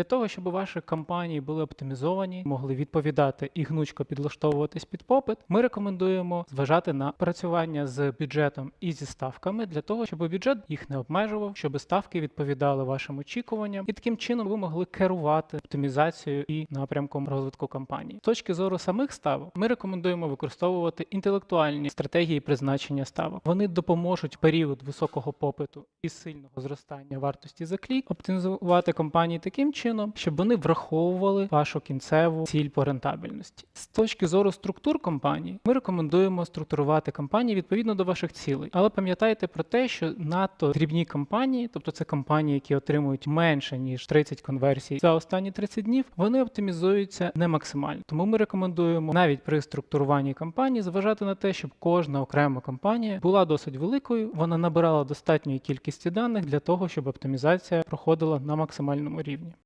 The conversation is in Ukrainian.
Для того, щоб ваші кампанії були оптимізовані, могли відповідати і гнучко підлаштовуватись під попит, ми рекомендуємо зважати на працювання з бюджетом і зі ставками для того, щоб бюджет їх не обмежував, щоб ставки відповідали вашим очікуванням, і таким чином ви могли керувати оптимізацією і напрямком розвитку кампанії. З точки зору самих ставок, ми рекомендуємо використовувати інтелектуальні стратегії призначення ставок. Вони допоможуть період високого попиту і сильного зростання вартості за клік оптимізувати компанії таким чином, щоб вони враховували вашу кінцеву ціль по рентабельності. З точки зору структур компаній, ми рекомендуємо структурувати компанії відповідно до ваших цілей. Але пам'ятайте про те, що надто дрібні компанії, тобто це компанії, які отримують менше ніж 30 конверсій за останні 30 днів, вони оптимізуються не максимально. Тому ми рекомендуємо навіть при структуруванні компанії зважати на те, щоб кожна окрема компанія була досить великою, вона набирала достатньої кількості даних для того, щоб оптимізація проходила на максимальному рівні.